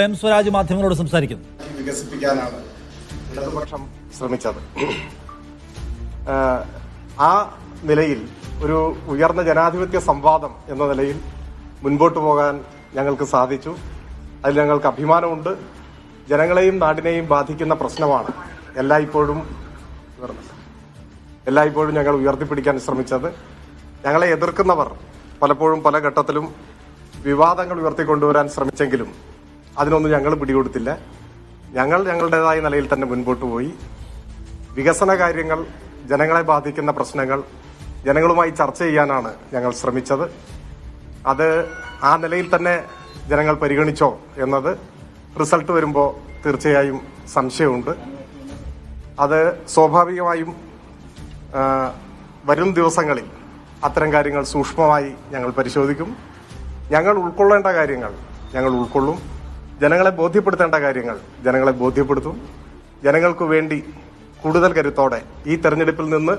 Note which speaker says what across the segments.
Speaker 1: M Swaraj മാധ്യമങ്ങളോട് സംസാരിക്കുന്നു.
Speaker 2: വികസിപ്പിക്കാനാണ് ഇടതുപക്ഷം ശ്രമിച്ചത്. ആ നിലയിൽ ഒരു ഉയർന്ന ജനാധിപത്യ സംവാദം എന്ന നിലയിൽ മുൻപോട്ട് പോകാൻ ഞങ്ങൾക്ക് സാധിച്ചു. അതിൽ ഞങ്ങൾക്ക് അഭിമാനമുണ്ട്. ജനങ്ങളെയും നാടിനെയും ബാധിക്കുന്ന പ്രശ്നമാണ് എല്ലായ്പ്പോഴും എല്ലായ്പ്പോഴും ഞങ്ങൾ ഉയർത്തിപ്പിടിക്കാൻ ശ്രമിച്ചത്. ഞങ്ങളെ എതിർക്കുന്നവർ പലപ്പോഴും പല ഘട്ടത്തിലും വിവാദങ്ങൾ ഉയർത്തിക്കൊണ്ടുവരാൻ ശ്രമിച്ചെങ്കിലും അതിനൊന്നും ഞങ്ങൾ പിടികൊടുത്തില്ല. ഞങ്ങൾ ഞങ്ങളുടേതായ നിലയിൽ തന്നെ മുൻപോട്ട് പോയി. വികസന കാര്യങ്ങൾ ജനങ്ങളെ ബാധിക്കുന്ന പ്രശ്നങ്ങൾ ജനങ്ങളുമായി ചർച്ച ചെയ്യാനാണ് ഞങ്ങൾ ശ്രമിച്ചത്. അത് ആ നിലയിൽ തന്നെ ജനങ്ങൾ പരിഗണിച്ചോ എന്നത് റിസൾട്ട് വരുമ്പോൾ തീർച്ചയായും സംശയമുണ്ട്. അത് സ്വാഭാവികമായും വരും ദിവസങ്ങളിൽ അത്തരം കാര്യങ്ങൾ സൂക്ഷ്മമായി ഞങ്ങൾ പരിശോധിക്കും. ഞങ്ങൾ ഉൾക്കൊള്ളേണ്ട കാര്യങ്ങൾ ഞങ്ങൾ ഉൾക്കൊള്ളും. ജനങ്ങളെ ബോധ്യപ്പെടുത്തേണ്ട കാര്യങ്ങൾ ജനങ്ങളെ ബോധ്യപ്പെടുത്തും. ജനങ്ങൾക്ക് വേണ്ടി കൂടുതൽ കരുത്തോടെ ഈ തെരഞ്ഞെടുപ്പിൽ നിന്ന്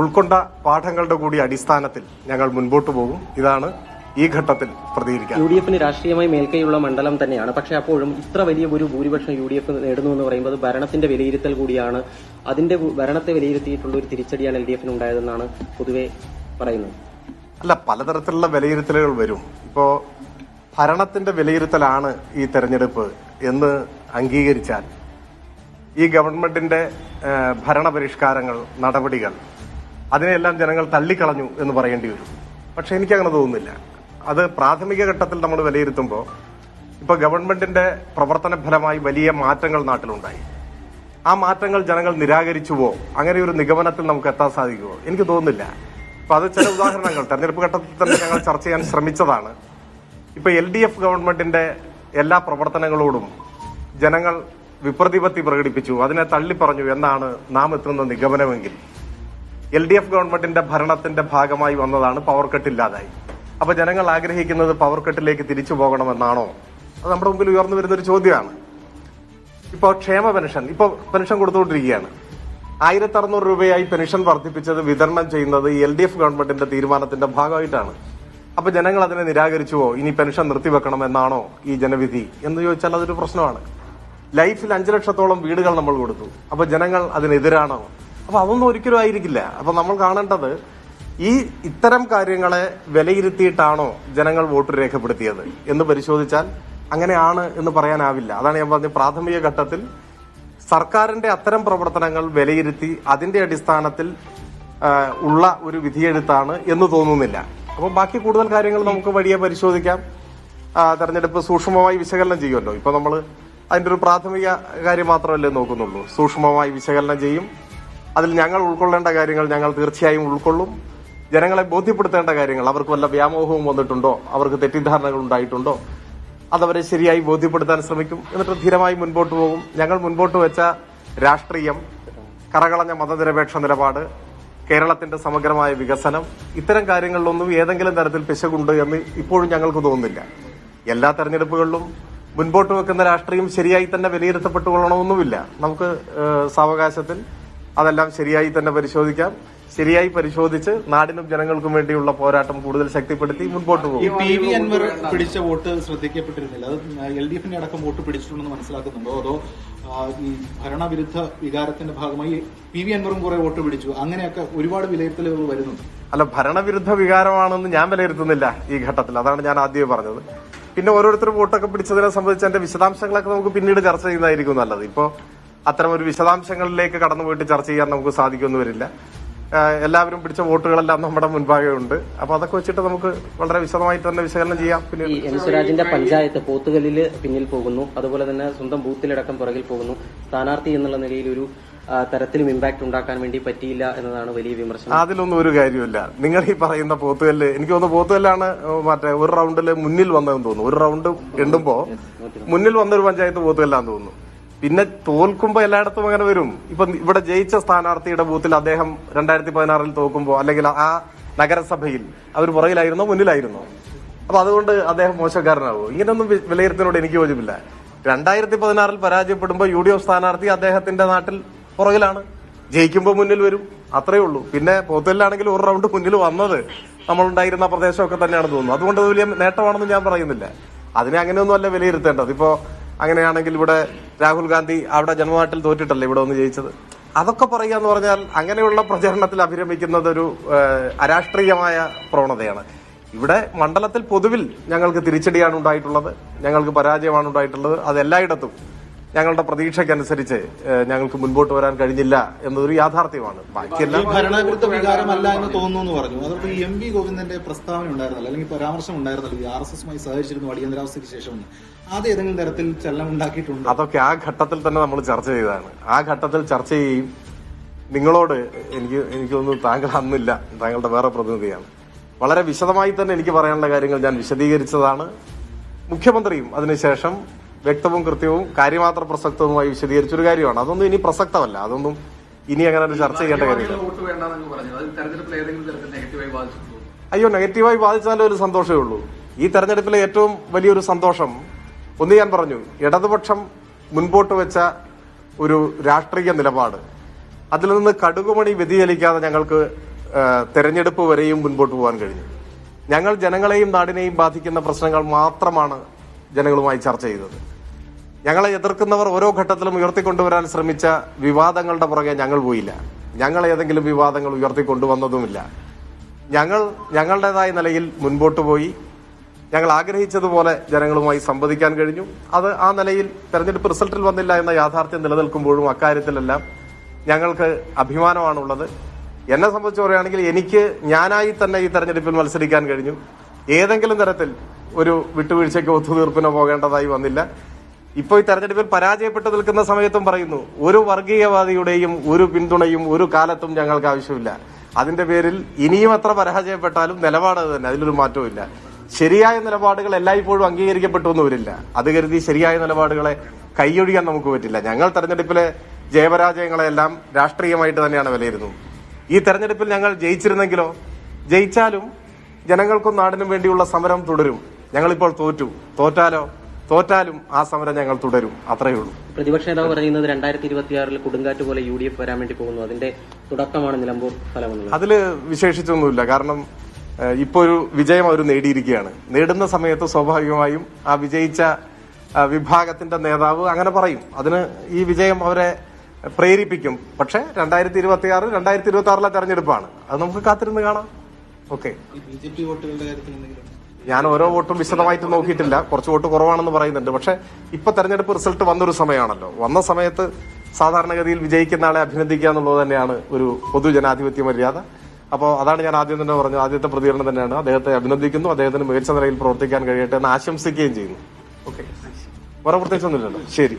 Speaker 2: ഉൾക്കൊണ്ട പാഠങ്ങളുടെ കൂടി അടിസ്ഥാനത്തിൽ ഞങ്ങൾ മുൻപോട്ട് പോകും. ഇതാണ് ഈ ഘട്ടത്തിൽ പ്രതികരിക്കാൻ.
Speaker 3: യു ഡി എഫിന് രാഷ്ട്രീയമായി മേൽക്കൈയുള്ള മണ്ഡലം തന്നെയാണ്. പക്ഷെ അപ്പോഴും ഇത്ര വലിയ ഒരു ഭൂരിപക്ഷം യു ഡി എഫ് നേടുന്നു എന്ന് പറയുമ്പോൾ ഭരണത്തിന്റെ വിലയിരുത്തൽ കൂടിയാണ്. അതിന്റെ ഭരണത്തെ വിലയിരുത്തിയിട്ടുള്ള ഒരു തിരിച്ചടിയാണ് എൽ ഡി എഫിന് ഉണ്ടായതെന്നാണ് പൊതുവെ പറയുന്നത്.
Speaker 2: അല്ല പലതരത്തിലുള്ള വിലയിരുത്തലുകൾ വരും. ഇപ്പോ ഭരണത്തിന്റെ വിലയിരുത്തലാണ് ഈ തെരഞ്ഞെടുപ്പ് എന്ന് അംഗീകരിച്ചാൽ ഈ ഗവൺമെന്റിന്റെ ഭരണപരിഷ്കാരങ്ങൾ നടപടികൾ അതിനെല്ലാം ജനങ്ങൾ തള്ളിക്കളഞ്ഞു എന്ന് പറയേണ്ടി വരും. പക്ഷെ എനിക്കങ്ങനെ തോന്നുന്നില്ല. അത് പ്രാഥമിക ഘട്ടത്തിൽ നമ്മൾ വിലയിരുത്തുമ്പോൾ ഇപ്പൊ ഗവൺമെന്റിന്റെ പ്രവർത്തന ഫലമായി വലിയ മാറ്റങ്ങൾ നാട്ടിലുണ്ടായി. ആ മാറ്റങ്ങൾ ജനങ്ങൾ നിരാകരിച്ചുവോ അങ്ങനെ ഒരു നിഗമനത്തിൽ നമുക്ക് എത്താൻ സാധിക്കുമോ എനിക്ക് തോന്നുന്നില്ല. അപ്പൊ അത് ചില ഉദാഹരണങ്ങൾ തെരഞ്ഞെടുപ്പ് ഘട്ടത്തിൽ തന്നെ ഞങ്ങൾ ചർച്ച ചെയ്യാൻ ശ്രമിച്ചതാണ്. ഇപ്പൊ എൽ ഡി എഫ് ഗവൺമെന്റിന്റെ എല്ലാ പ്രവർത്തനങ്ങളോടും ജനങ്ങൾ വിപ്രതിപത്തി പ്രകടിപ്പിച്ചു. അതിനെ തള്ളി പറഞ്ഞു എന്നാണ് നാം എത്തുന്ന നിഗമനമെങ്കിൽ. എൽ ഡി എഫ് ഗവൺമെന്റിന്റെ ഭരണത്തിന്റെ ഭാഗമായി വന്നതാണ് പവർ കട്ട് ഇല്ലാതായി. അപ്പൊ ജനങ്ങൾ ആഗ്രഹിക്കുന്നത് പവർ കട്ടിലേക്ക് തിരിച്ചു പോകണമെന്നാണോ? അത് നമ്മുടെ മുമ്പിൽ ഉയർന്നു വരുന്ന ഒരു ചോദ്യമാണ്. ഇപ്പോൾ ക്ഷേമ പെൻഷൻ ഇപ്പൊ പെൻഷൻ കൊടുത്തുകൊണ്ടിരിക്കുകയാണ്. ആയിരത്തി അറുന്നൂറ് രൂപയായി പെൻഷൻ വർദ്ധിപ്പിച്ചത് വിതരണം ചെയ്യുന്നത് എൽ ഡി എഫ് ഗവൺമെന്റിന്റെ തീരുമാനത്തിന്റെ ഭാഗമായിട്ടാണ്. അപ്പൊ ജനങ്ങൾ അതിനെ നിരാകരിച്ചുവോ? ഇനി പെൻഷൻ നിർത്തിവെക്കണം എന്നാണോ ഈ ജനവിധി? എന്ന് ചോദിച്ചാൽ അതൊരു പ്രശ്നമാണ്. ലൈഫിൽ അഞ്ചു ലക്ഷത്തോളം വീടുകൾ നമ്മൾ കൊടുത്തു. അപ്പൊ ജനങ്ങൾ അതിനെതിരാണോ? അപ്പൊ അതൊന്നും ഒരിക്കലും ആയിരിക്കില്ല. അപ്പൊ നമ്മൾ കാണേണ്ടത് ഈ ഇത്തരം കാര്യങ്ങളെ വിലയിരുത്തിയിട്ടാണോ ജനങ്ങൾ വോട്ട് രേഖപ്പെടുത്തിയത് എന്ന് പരിശോധിച്ചാൽ അങ്ങനെയാണ് എന്ന് പറയാനാവില്ല. അതാണ് ഞാൻ പറഞ്ഞ പ്രാഥമിക ഘട്ടത്തിൽ സർക്കാരിന്റെ അത്തരം പ്രവർത്തനങ്ങൾ വിലയിരുത്തി അതിന്റെ അടിസ്ഥാനത്തിൽ ഉള്ള ഒരു വിധിയെഴുത്താണ് എന്ന് തോന്നുന്നില്ല. അപ്പോൾ ബാക്കി കൂടുതൽ കാര്യങ്ങൾ നമുക്ക് വഴിയെ പരിശോധിക്കാം. തെരഞ്ഞെടുപ്പ് സൂക്ഷ്മമായി വിശകലനം ചെയ്യുമല്ലോ. ഇപ്പൊ നമ്മൾ അതിന്റെ ഒരു പ്രാഥമിക കാര്യം മാത്രമല്ലേ നോക്കുന്നുള്ളൂ. സൂക്ഷ്മമായി വിശകലനം ചെയ്യും. അതിൽ ഞങ്ങൾ ഉൾക്കൊള്ളേണ്ട കാര്യങ്ങൾ ഞങ്ങൾ തീർച്ചയായും ഉൾക്കൊള്ളും. ജനങ്ങളെ ബോധ്യപ്പെടുത്തേണ്ട കാര്യങ്ങൾ അവർക്ക് വല്ല വ്യാമോഹവും വന്നിട്ടുണ്ടോ? അവർക്ക് തെറ്റിദ്ധാരണകൾ ഉണ്ടായിട്ടുണ്ടോ? അതവരെ ശരിയായി ബോധ്യപ്പെടുത്താൻ ശ്രമിക്കും. എന്നിട്ട് ധീരമായി മുൻപോട്ട് പോകും. ഞങ്ങൾ മുൻപോട്ട് വെച്ച രാഷ്ട്രീയം കറകളഞ്ഞ മതനിരപേക്ഷ നിലപാട് കേരളത്തിന്റെ സമഗ്രമായ വികസനം ഇത്തരം കാര്യങ്ങളിലൊന്നും ഏതെങ്കിലും തരത്തിൽ പിശകുണ്ട് എന്ന് ഇപ്പോഴും ഞങ്ങൾക്ക് തോന്നുന്നില്ല. എല്ലാ തെരഞ്ഞെടുപ്പുകളിലും മുൻപോട്ട് വെക്കുന്ന രാഷ്ട്രീയം ശരിയായി തന്നെ വിലയിരുത്തപ്പെട്ടുകൊള്ളണമെന്നുമില്ല നമുക്ക് സാവകാശത്തിൽ അതെല്ലാം ശരിയായി തന്നെ പരിശോധിക്കാം. ശരിയായി പരിശോധിച്ച് നാടിനും ജനങ്ങൾക്കും വേണ്ടിയുള്ള പോരാട്ടം കൂടുതൽ ശക്തിപ്പെടുത്തി മുൻപോട്ട് പോകും.
Speaker 4: ഈ പി വി അൻവർ പിടിച്ച വോട്ട് ശ്രദ്ധിക്കപ്പെട്ടിരുന്നില്ല. അത് എൽ ഡി എഫിന്റെ അടക്കം വോട്ട് പിടിച്ചിട്ടുണ്ടെന്ന് മനസ്സിലാക്കുന്നുണ്ടോ? അതോ ഈ ഭരണവിരുദ്ധ വികാരത്തിന്റെ ഭാഗമായി പി വി അൻവറും കുറെ വോട്ട് പിടിച്ചു. അങ്ങനെയൊക്കെ ഒരുപാട് വിലയിരുത്തലുകൾ വരുന്നുണ്ട്.
Speaker 2: അല്ല ഭരണവിരുദ്ധ വികാരമാണെന്ന് ഞാൻ വിലയിരുത്തുന്നില്ല ഈ ഘട്ടത്തിൽ. അതാണ് ഞാൻ ആദ്യമേ പറഞ്ഞത്. പിന്നെ ഓരോരുത്തർ വോട്ടൊക്കെ പിടിച്ചതിനെ സംബന്ധിച്ച് അതിന്റെ വിശദാംശങ്ങളൊക്കെ നമുക്ക് പിന്നീട് ചർച്ച ചെയ്യുന്നതായിരിക്കും നല്ലത്. ഇപ്പോ അത്തരം ഒരു വിശദാംശങ്ങളിലേക്ക് കടന്നു പോയിട്ട് ചർച്ച ചെയ്യാൻ നമുക്ക് സാധിക്കുമെന്ന് വരില്ല. എല്ലാവരും പിടിച്ച വോട്ടുകളെല്ലാം നമ്മുടെ മുൻപാകെ ഉണ്ട്. അപ്പൊ അതൊക്കെ വെച്ചിട്ട് നമുക്ക് വളരെ വിശദമായിട്ട് തന്നെ വിശകലനം ചെയ്യാം.
Speaker 3: പിന്നെ സ്വരാജിന്റെ പഞ്ചായത്ത് പോത്തുകളിൽ പിന്നിൽ പോകുന്നു. അതുപോലെ തന്നെ സ്വന്തം ബൂത്തിലടക്കം പുറകിൽ പോകുന്നു. സ്ഥാനാർത്ഥി എന്നുള്ള നിലയിൽ ഒരു തരത്തിലും ഇമ്പാക്ട് ഉണ്ടാക്കാൻ വേണ്ടി പറ്റിയില്ല എന്നതാണ് വലിയ വിമർശനം.
Speaker 2: അതിലൊന്നും ഒരു കാര്യമില്ല നിങ്ങൾ ഈ പറയുന്ന പോത്തുകല്ല് എനിക്ക് തോന്നുന്നു പോത്തുകല്ലാണ് മറ്റേ ഒരു റൗണ്ടിൽ മുന്നിൽ വന്നതെന്ന് തോന്നുന്നു. ഒരു റൗണ്ട് എണ്ണുമ്പോ മുന്നിൽ വന്നൊരു പഞ്ചായത്ത് പോത്തുകല്ലാന്ന് തോന്നുന്നു. പിന്നെ തോൽക്കുമ്പോ എല്ലായിടത്തും അങ്ങനെ വരും. ഇപ്പൊ ഇവിടെ ജയിച്ച സ്ഥാനാർത്ഥിയുടെ ബൂത്തിൽ അദ്ദേഹം രണ്ടായിരത്തി പതിനാറിൽ തോക്കുമ്പോ അല്ലെങ്കിൽ ആ നഗരസഭയിൽ അവർ പുറകിലായിരുന്നോ മുന്നിലായിരുന്നോ? അപ്പൊ അതുകൊണ്ട് അദ്ദേഹം മോശക്കാരനാവോ ഇങ്ങനെയൊന്നും വിലയിരുത്തിനോട് എനിക്ക് യോജിപ്പില്ല. രണ്ടായിരത്തി പതിനാറിൽ പരാജയപ്പെടുമ്പോൾ യു ഡി എഫ് സ്ഥാനാർത്ഥി അദ്ദേഹത്തിന്റെ നാട്ടിൽ പുറകിലാണ്. ജയിക്കുമ്പോൾ മുന്നിൽ വരും. അത്രയേ ഉള്ളൂ. പിന്നെ പോത്തലിലാണെങ്കിൽ ഒരു റൗണ്ട് മുന്നിൽ വന്നത് നമ്മളുണ്ടായിരുന്ന പ്രദേശമൊക്കെ തന്നെയാണ് തോന്നുന്നത് അതുകൊണ്ട് വലിയ നേട്ടമാണെന്ന് ഞാൻ പറയുന്നില്ല. അതിനെ അങ്ങനെയൊന്നും അല്ല വിലയിരുത്തേണ്ടത്. ഇപ്പോ അങ്ങനെയാണെങ്കിൽ ഇവിടെ രാഹുൽ ഗാന്ധി അവിടെ ജന്മനാട്ടിൽ തോറ്റിട്ടല്ലേ ഇവിടെ ഒന്ന് ജയിച്ചത്? അതൊക്കെ പറയുക എന്ന് പറഞ്ഞാൽ അങ്ങനെയുള്ള പ്രചരണത്തിൽ അഭിരമിക്കുന്നത് ഒരു അരാഷ്ട്രീയമായ പ്രവണതയാണ്. ഇവിടെ മണ്ഡലത്തിൽ പൊതുവിൽ ഞങ്ങൾക്ക് തിരിച്ചടിയാണ് ഉണ്ടായിട്ടുള്ളത്. ഞങ്ങൾക്ക് പരാജയമാണ് ഉണ്ടായിട്ടുള്ളത്. അത് എല്ലായിടത്തും. ഞങ്ങളുടെ പ്രതീക്ഷയ്ക്കനുസരിച്ച് ഞങ്ങൾക്ക് മുൻപോട്ട് വരാൻ കഴിഞ്ഞില്ല എന്നതൊരു യാഥാർത്ഥ്യമാണ്. ബാക്കിയെല്ലാം
Speaker 4: ഭരണവിരുദ്ധ വികാരമല്ല എന്ന് തോന്നുന്നു എന്ന് പറഞ്ഞു. അതോടൊപ്പം എം വി ഗോവിന്ദന്റെ പ്രസ്താവന ഉണ്ടായിരുന്നല്ലോ അല്ലെങ്കിൽ പരാമർശം ഉണ്ടായിരുന്നല്ലോ ഈ ആർ എസ് എസുമായി സഹകരിച്ചിരുന്നു അടിയന്തരാവസ്ഥയ്ക്ക് ശേഷം അത് ഏതെങ്കിലും തരത്തിൽ ചലനം ഉണ്ടാക്കിയിട്ടുണ്ട്?
Speaker 2: അതൊക്കെ ആ ഘട്ടത്തിൽ തന്നെ നമ്മൾ ചർച്ച ചെയ്തതാണ്. ആ ഘട്ടത്തിൽ ചർച്ച ചെയ്യും. നിങ്ങളോട് എനിക്ക് എനിക്കൊന്നും താങ്കൾ അന്നില്ല. താങ്കളുടെ വേറെ പ്രതിനിധിയാണ്. വളരെ വിശദമായി തന്നെ എനിക്ക് പറയാനുള്ള കാര്യങ്ങൾ ഞാൻ വിശദീകരിച്ചതാണ്. മുഖ്യമന്ത്രിയും അതിനുശേഷം വ്യക്തവും കൃത്യവും കാര്യമാത്ര പ്രസക്തവുമായി വിശദീകരിച്ചൊരു കാര്യമാണ്. അതൊന്നും ഇനി പ്രസക്തമല്ല. അതൊന്നും ഇനി അങ്ങനെ ഒരു ചർച്ച ചെയ്യേണ്ട കാര്യമില്ല. അയ്യോ നെഗറ്റീവായി ബാധിച്ചാലേ ഒരു സന്തോഷമേ ഉള്ളൂ. ഈ തെരഞ്ഞെടുപ്പിലെ ഏറ്റവും വലിയൊരു സന്തോഷം ഒന്ന് ഞാൻ പറഞ്ഞു ഇടതുപക്ഷം മുൻപോട്ട് വെച്ച ഒരു രാഷ്ട്രീയ നിലപാട്. അതിൽ നിന്ന് കടുകുമണി വ്യതിചലിക്കാതെ ഞങ്ങൾക്ക് തെരഞ്ഞെടുപ്പ് വരെയും മുൻപോട്ട് പോകാൻ കഴിഞ്ഞു. ഞങ്ങൾ ജനങ്ങളെയും നാടിനെയും ബാധിക്കുന്ന പ്രശ്നങ്ങൾ മാത്രമാണ് ജനങ്ങളുമായി ചർച്ച ചെയ്തത്. ഞങ്ങളെ എതിർക്കുന്നവർ ഓരോ ഘട്ടത്തിലും ഉയർത്തിക്കൊണ്ടുവരാൻ ശ്രമിച്ച വിവാദങ്ങളുടെ പുറകെ ഞങ്ങൾ പോയില്ല. ഞങ്ങൾ ഏതെങ്കിലും വിവാദങ്ങൾ ഉയർത്തിക്കൊണ്ടുവന്നതുമില്ല. ഞങ്ങൾ ഞങ്ങളുടേതായ നിലയിൽ മുൻപോട്ട് പോയി. ഞങ്ങൾ ആഗ്രഹിച്ചതുപോലെ ജനങ്ങളുമായി സംവദിക്കാൻ കഴിഞ്ഞു. അത് ആ നിലയിൽ തെരഞ്ഞെടുപ്പ് റിസൾട്ടിൽ വന്നില്ല എന്ന യാഥാർത്ഥ്യം നിലനിൽക്കുമ്പോഴും അക്കാര്യത്തിലെല്ലാം ഞങ്ങൾക്ക് അഭിമാനമാണുള്ളത്. എന്നെ സംബന്ധിച്ച് പറയുകയാണെങ്കിൽ എനിക്ക് ഞാനായി തന്നെ ഈ തെരഞ്ഞെടുപ്പിൽ മത്സരിക്കാൻ കഴിഞ്ഞു. ഏതെങ്കിലും തരത്തിൽ ഒരു വിട്ടുവീഴ്ചയ്ക്ക് ഒത്തുതീർപ്പിനോ പോകേണ്ടതായി വന്നില്ല. ഇപ്പോൾ ഈ തെരഞ്ഞെടുപ്പിൽ പരാജയപ്പെട്ടു നിൽക്കുന്ന സമയത്തും പറയുന്നു ഒരു വർഗീയവാദിയുടെയും ഒരു പിന്തുണയും ഒരു കാലത്തും ഞങ്ങൾക്ക് ആവശ്യമില്ല. അതിന്റെ പേരിൽ ഇനിയും എത്ര പരാജയപ്പെട്ടാലും നിലപാട് തന്നെ അതിലൊരു മാറ്റവും ശരിയായ നിലപാടുകൾ എല്ലായ്പ്പോഴും അംഗീകരിക്കപ്പെട്ടു എന്ന് വരില്ല. അത് കരുതി ശരിയായ നിലപാടുകളെ കൈയൊഴിയാൻ നമുക്ക് പറ്റില്ല. ഞങ്ങൾ തെരഞ്ഞെടുപ്പിലെ ജയപരാജയങ്ങളെല്ലാം രാഷ്ട്രീയമായിട്ട് തന്നെയാണ് വിലയിരുന്നത്. ഈ തെരഞ്ഞെടുപ്പിൽ ഞങ്ങൾ ജയിച്ചിരുന്നെങ്കിലോ ജയിച്ചാലും ജനങ്ങൾക്കും നാടിനും വേണ്ടിയുള്ള സമരം തുടരും. ഞങ്ങളിപ്പോൾ തോറ്റു. തോറ്റാലോ? തോറ്റാലും ആ സമരം ഞങ്ങൾ തുടരും. അത്രയേ ഉള്ളൂ.
Speaker 3: പ്രതിപക്ഷ നേതാവ് പറയുന്നത് രണ്ടായിരത്തി ഇരുപത്തിയാറിൽ കൊടുങ്കാറ്റ് പോലെ യു ഡി എഫ് വരാൻ വേണ്ടി പോകുന്നു. അതിന്റെ തുടക്കമാണ് നിലമ്പൂർ ഫലം എന്നുള്ളത്
Speaker 2: അതിൽ വിശേഷിച്ചൊന്നുമില്ല. കാരണം ഇപ്പോൾ ഒരു വിജയം അവർ നേടിയിരിക്കുകയാണ്. നേടുന്ന സമയത്ത് സ്വാഭാവികമായും ആ വിജയിച്ച വിഭാഗത്തിന്റെ നേതാവ് അങ്ങനെ പറയും. അതിന് ഈ വിജയം അവരെ പ്രേരിപ്പിക്കും. പക്ഷേ രണ്ടായിരത്തി ഇരുപത്തി ആറ് രണ്ടായിരത്തി ഇരുപത്തി ആറിലെ തെരഞ്ഞെടുപ്പാണ്. അത് നമുക്ക് കാത്തിരുന്ന് കാണാം. ഓക്കെ.
Speaker 4: ബി ജെ പി വോട്ടുകളുടെ കാര്യത്തിൽ എന്തെങ്കിലും
Speaker 2: ഞാൻ ഓരോ വോട്ടും വിശദമായിട്ട് നോക്കിയിട്ടില്ല. കുറച്ച് വോട്ട് കുറവാണെന്ന് പറയുന്നുണ്ട്. പക്ഷെ ഇപ്പൊ തെരഞ്ഞെടുപ്പ് റിസൾട്ട് വന്നൊരു സമയമാണല്ലോ. വന്ന സമയത്ത് സാധാരണഗതിയിൽ വിജയിക്കുന്ന ആളെ അഭിനന്ദിക്കുക എന്നുള്ളത് തന്നെയാണ് ഒരു പൊതുജനാധിപത്യ മര്യാദ. അപ്പോൾ അതാണ് ഞാൻ ആദ്യം തന്നെ പറഞ്ഞത്. ആദ്യത്തെ പ്രതികരണം തന്നെയാണ്. അദ്ദേഹത്തെ അഭിനന്ദിക്കുന്നു. അദ്ദേഹത്തിന് മികച്ച നിലയിൽ പ്രവർത്തിക്കാൻ കഴിയട്ടെ എന്ന് ആശംസിക്കുകയും ചെയ്യുന്നു. ഓക്കെ. വേറെ പ്രത്യേകിച്ചൊന്നുമില്ലല്ലോ. ശരി.